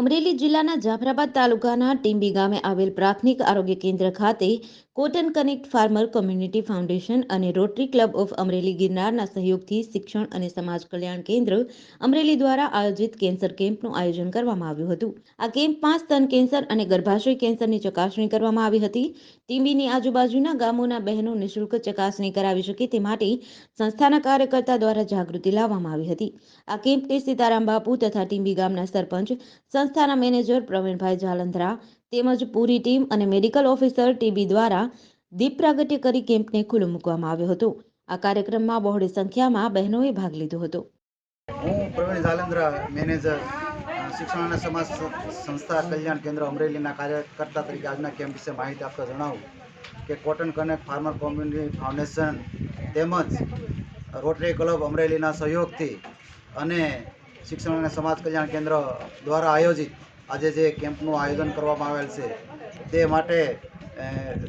અમરેલી જિલ્લાના જાફરાબાદ તાલુકાના ટીંબી ગામે આવેલ પ્રાથમિક આરોગ્ય કેન્દ્ર ખાતે cotton connect farmer community foundation અને રોટરી ક્લબ ઓફ અમરેલી ગિરનારના સહયોગથી શિક્ષણ અને સમાજ કલ્યાણ કેન્દ્ર અમરેલી દ્વારા આયોજિત કેન્સર કેમ્પનું આયોજન કરવામાં આવ્યું હતું. આ કેમ્પમાં સ્તન કેન્સર અને ગર્ભાશય કેન્સરની ચકાસણી કરવામાં આવી હતી. ટીંબીની આજુબાજુના ગામોના બહેનો નિઃશુલ્ક ચકાસણી કરાવી શકે તે માટે સંસ્થાના કાર્યકર્તા દ્વારા જાગૃતિ લાવવામાં આવી હતી. આ કેમ્પને સીતારામ બાપુ તથા ટીંબી ગામના સરપંચ સંસ્થાના મેનેજર પ્રવીણભાઈ જાલંધરા તેમજ પૂરી ટીમ અને મેડિકલ ઓફિસર ટીબી દ્વારા દીપ પ્રાગટ્ય કરી કેમ્પને ખુલ્લો મૂકવામાં આવ્યો હતો. આ કાર્યક્રમમાં બહોળી સંખ્યામાં બહેનોએ ભાગ લીધો હતો. હું પ્રવીણ જાલંધરા, મેનેજર, શિક્ષણ અને સમાજ સંસ્થા કલ્યાણ કેન્દ્ર અમરેલીના કાર્યકર્તા તરીકે આજના કેમ્પ વિશે માહિતી આપતા જણાવું કે cotton connect farmer community foundation તેમજ રોટરી ક્લબ અમરેલીના સહયોગથી અને શિક્ષણ અને સમાજ કલ્યાણ કેન્દ્ર દ્વારા આયોજિત આજે જે કેમ્પનું આયોજન કરવામાં આવેલ છે, તે માટે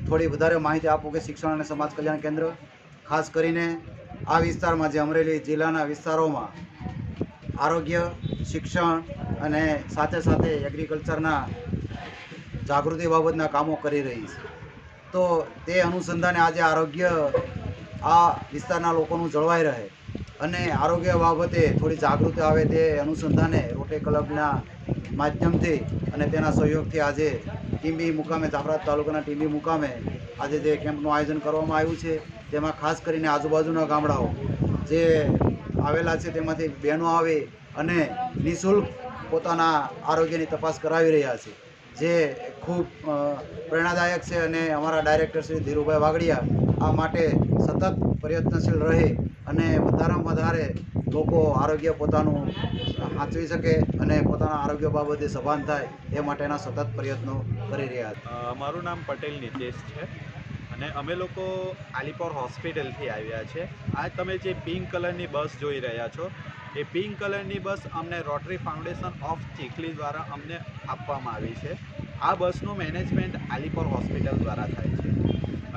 થોડી વધારે માહિતી આપું કે શિક્ષણ અને સમાજ કલ્યાણ કેન્દ્ર, ખાસ કરીને આ વિસ્તારમાં જે અમરેલી જિલ્લાના વિસ્તારોમાં, આરોગ્ય, શિક્ષણ અને સાથે સાથે એગ્રીકલ્ચરના જાગૃતિ બાબતના કામો કરી રહી છે. તો તે અનુસંધાને આજે આરોગ્ય આ વિસ્તારના લોકોનું જળવાઈ રહે. અને આરોગ્ય બાબતે થોડી જાગૃતિ આવે તે અનુસંધાને રોટરી ક્લબના માધ્યમથી અને તેના સહયોગથી આજે ટીંબી મુકામે, જાફરાબાદ તાલુકાના ટીંબી મુકામે આજે જે કેમ્પનું આયોજન કરવામાં આવ્યું છે, તેમાં ખાસ કરીને આજુબાજુના ગામડાઓ જે આવેલા છે, તેમાંથી બહેનો આવે અને નિઃશુલ્ક પોતાના આરોગ્યની તપાસ કરાવી રહ્યા છે. જે ખૂબ પ્રેરણાદાયક છે અને અમારા ડાયરેક્ટર શ્રી ધીરુભાઈ વાઘડિયા આ માટે સતત પ્રયત્નશીલ રહે અને વધારેમાં વધારે લોકો આરોગ્ય પોતાનું સાચવી શકે અને પોતાના આરોગ્ય બાબતે સભાન થાય એ માટેના સતત પ્રયત્નો કરી રહ્યા અ, મારું નામ પટેલ નિતેશ છે અને અમે લોકો આલીપોર હોસ્પિટલથી આવ્યા છે. આ તમે જે પિંક કલરની બસ જોઈ રહ્યા છો એ પિંક કલરની બસ અમને રોટરી ફાઉન્ડેશન ઓફ ચીખલી દ્વારા અમને આપવામાં આવી છે. આ બસનું મેનેજમેન્ટ આલીપોર હોસ્પિટલ દ્વારા થાય છે.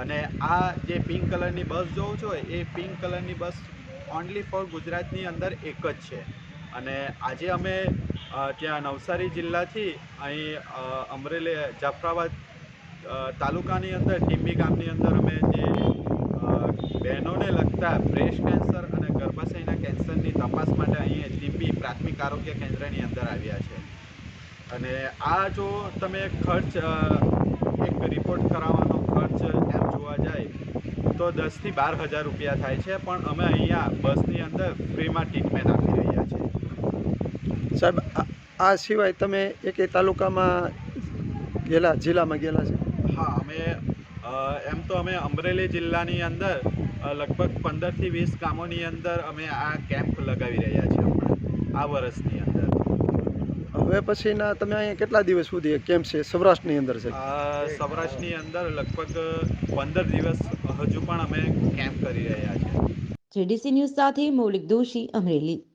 અને આ જે પિંક કલરની બસ જોઉં છો, એ પિંક કલરની બસ ઓનલી ફોર ગુજરાતની અંદર એક જ છે. અને આજે અમે ત્યાં નવસારી જિલ્લાથી અહીં અમરેલી, જાફરાબાદ તાલુકાની અંદર, ટીંબી ગામની અંદર અમે જે બહેનોને લગતા બ્રેસ્ટ કેન્સર ગર્ભાશયના કેન્સરની તપાસ માટે અહીં એચડીપી પ્રાથમિક આરોગ્ય કેન્દ્રની અંદર આવ્યા છે. અને આ જો તમે ખર્ચ એક રિપોર્ટ કરાવવાનો ખર્ચ એમ જોવા જાય તો દસથી બાર હજાર રૂપિયા થાય છે પણ અમે અહીંયા બસની અંદર ફ્રીમાં ટ્રીટમેન્ટ આપી રહ્યા છીએ. સાહેબ આ- સિવાય તમે એક તાલુકામાં ગયેલા જિલ્લામાં ગયેલા છે? હા અમે એમ તો અમે અમરેલી જિલ્લાની અંદર લગભગ પંદરથી વીસ ગામોની અંદર અમે આ કેમ્પ લગાવી રહ્યા છીએ હમણાં આ વર્ષની અંદર. હવે પછીના તમે અહીંયા કેટલા દિવસ સુધી કેમ્પ છે? સૌરાષ્ટ્રની અંદર છે. આ સૌરાષ્ટ્રની અંદર લગભગ પંદર દિવસ હજુ પણ અમે કેમ્પ કરી રહ્યા છીએ. જેડીસી ન્યૂઝ સાથે મૌલિક દોશી અમરેલી.